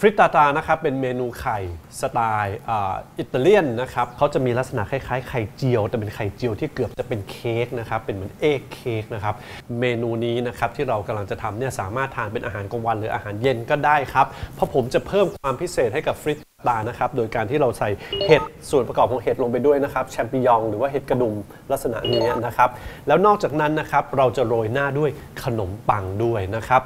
ฟริตตาตานะครับเป็นเมนูไข่สไตล์อิตาเลียนนะครับเขาจะมีลักษณะคล้ายๆไข่เจียว แต่เป็นไข่เจียวที่เกือบจะเป็นเค้กนะครับเป็นเหมือนเอกเค้กนะครับเมนูนี้นะครับที่เรากำลังจะทำเนี่ยสามารถทานเป็นอาหารกลางวันหรืออาหารเย็นก็ได้ครับ เพราะผมจะเพิ่มความพิเศษให้กับฟริตตานะครับโดยการที่เราใส่เห็ดส่วนประกอบของเห็ดลงไปด้วยนะครับแชมปิญองหรือว่าเห็ดกระดุมลักษณะนี้นะครับแล้วนอกจากนั้นนะครับเราจะโรยหน้าด้วยขนมปังด้วยนะครับ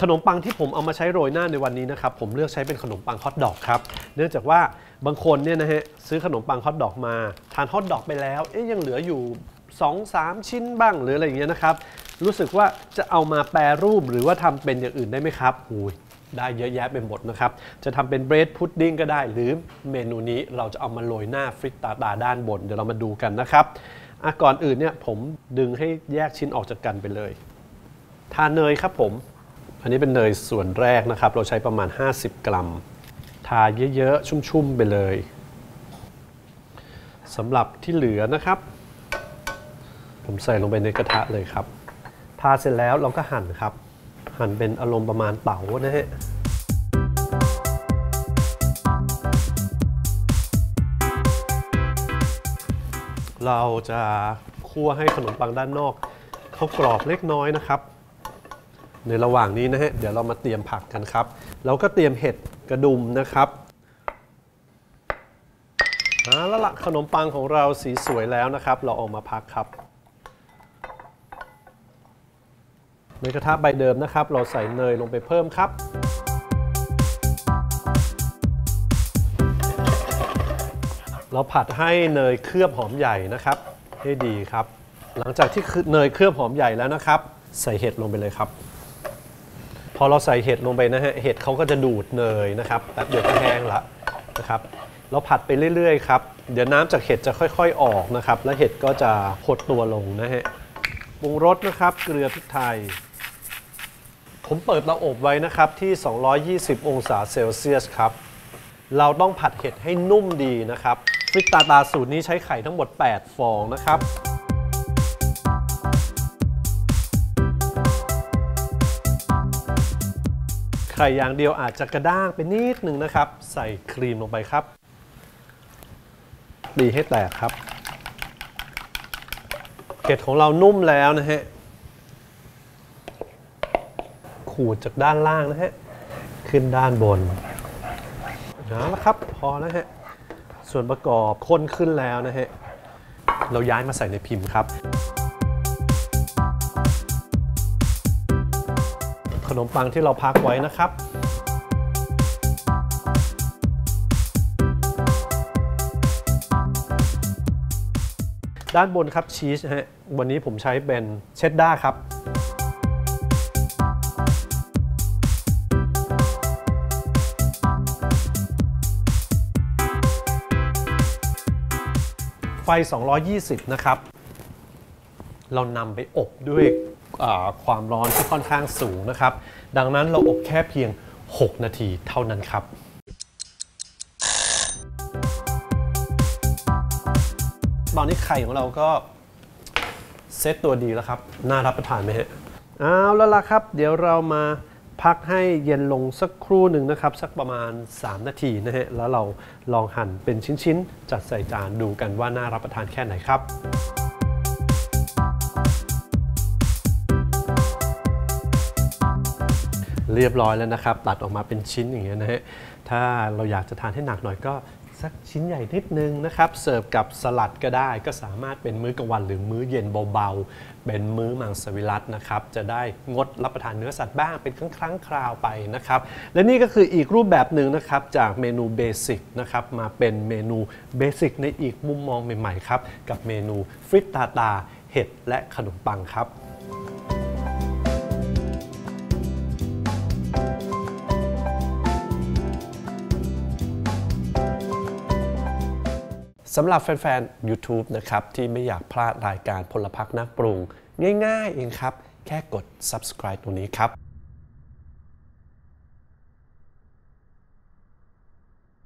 ขนมปังที่ผมเอามาใช้โรยหน้าในวันนี้นะครับผมเลือกใช้เป็นขนมปังฮอทดอกครับเนื่องจากว่าบางคนเนี่ยนะฮะซื้อขนมปังฮอทดอกมา ทานฮอทดอกไปแล้วเอ๊ยยังเหลืออยู่ 2-3 ชิ้นบ้างหรืออะไรอย่างเงี้ยนะครับรู้สึกว่าจะเอามาแปรรูปหรือว่าทำเป็นอย่างอื่นได้ไหมครับอุ้ยได้เยอะแยะไปหมดนะครับ จะทำเป็นเบรดพุดดิ้งก็ได้ หรือเมนูนี้เราจะเอามาโรยหน้าฟริตตาตาด้านบน เดี๋ยวเรามาดูกันนะครับก่อนอื่นเนี่ยผมดึงให้แยกชิ้นออกจากกันไปเลย ทานเนยครับผม อันนี้เป็นเนยส่วนแรกนะครับ เราใช้ประมาณ 50 กรัม ทาเยอะๆ ชุ่มๆ ไปเลยสำหรับที่เหลือนะครับ ผมใส่ลงไปในกระทะเลยครับ ทาเสร็จแล้วเราก็หั่นครับ หั่นเป็นอารมณ์ประมาณเต๋านะฮะเราจะคั่วให้ขนมปังด้านนอกเขากรอบเล็กน้อยนะครับ ในระหว่างนี้นะฮะเดี๋ยวเรามาเตรียมผักกันครับ เราก็เตรียมเห็ดกระดุมนะครับเอาแล้วละขนมปังของเราสีสวยแล้วนะครับ เราออกมาพักครับ ในกระทะใบเดิมนะครับ เราใส่เนยลงไปเพิ่มครับเราผัดให้เนยเคลือบหอมใหญ่นะครับ ให้ดีครับ หลังจากที่เนยเคลือบหอมใหญ่แล้วนะครับ ใส่เห็ดลงไปเลยครับ พอเราใส่เห็ดลงไปนะฮะเห็ดเขาก็จะดูดเนยนะครับแป๊บเดียวก็แห้งละนะครับเราผัดไปเรื่อยๆครับเดี๋ยวน้ำจากเห็ดจะค่อย ๆออกนะครับ แล้วเห็ดก็จะหดตัวลงนะฮะปรุงรสนะครับเกลือพริกไทย ผมเปิดเตาอบไว้นะครับที่ 220 องศาเซลเซียสครับเราต้องผัดเห็ดให้นุ่มดีนะครับ ฟริตตาตาสูตรนี้ใช้ไข่ทั้งหมด 8 ฟองนะครับ ข่อย่างเดียวอาจจะกระด้างไปนิดหนึ่งนะครับ ใส่ครีมลงไปครับตีให้แตกครับเห็ดของเรานุ่มแล้วนะฮะขูดจากด้านล่างนะฮะขึ้นด้านบนเอาละครับพอแล้วฮะส่วนประกอบข้นขึ้นแล้วนะฮะเราย้ายมาใส่ในพิมพ์ครับ ขนมปังที่เราพักไว้นะครับด้านบนครับชีสฮะวันนี้ผมใช้เป็นเชดดาร์ครับ ไฟ 220 นะครับ เรานำไปอบด้วย ความร้อนที่ค่อนข้างสูงนะครับ ดังนั้นเราอบแค่เพียง 6 นาทีเท่านั้นครับตอนนี้ไข่ของเราก็เซตตัวดีแล้วครับ น่ารับประทานไหมฮะเอาแล้วล่ะครับ เดี๋ยวเรามาพักให้เย็นลงสักครู่หนึ่งนะครับ สักประมาณ 3 นาทีนะฮะ แล้วเราลองหั่นเป็นชิ้น ๆ จัดใส่จานดูกันว่าน่ารับประทานแค่ไหนครับ เรียบร้อยแล้วนะครับ ตัดออกมาเป็นชิ้นอย่างเงี้ยนะฮะถ้าเราอยากจะทานให้หนักหน่อยก็สักชิ้นใหญ่นิดนึงนะครับ เสิร์ฟกับสลัดก็ได้ ก็สามารถเป็นมื้อกลางวันหรือมื้อเย็นเบาๆ เป็นมื้อมังสวิรัตนะครับ จะได้งดรับประทานเนื้อสัตว์บ้างเป็นครั้งครั้งคราวไปนะครับ และนี่ก็คืออีกรูปแบบหนึ่งนะครับ จากเมนูเบสิกนะครับ มาเป็นเมนูเบสิกในอีกมุมมองใหม่ๆครับ กับเมนูฟริตตาตา เห็ดและขนมปังครับ สำหรับแฟนๆ YouTube นะครับ ที่ไม่อยากพลาดรายการพลพักนักปรุง ง่ายๆ เองครับ แค่กด subscribe ตรงนี้ครับ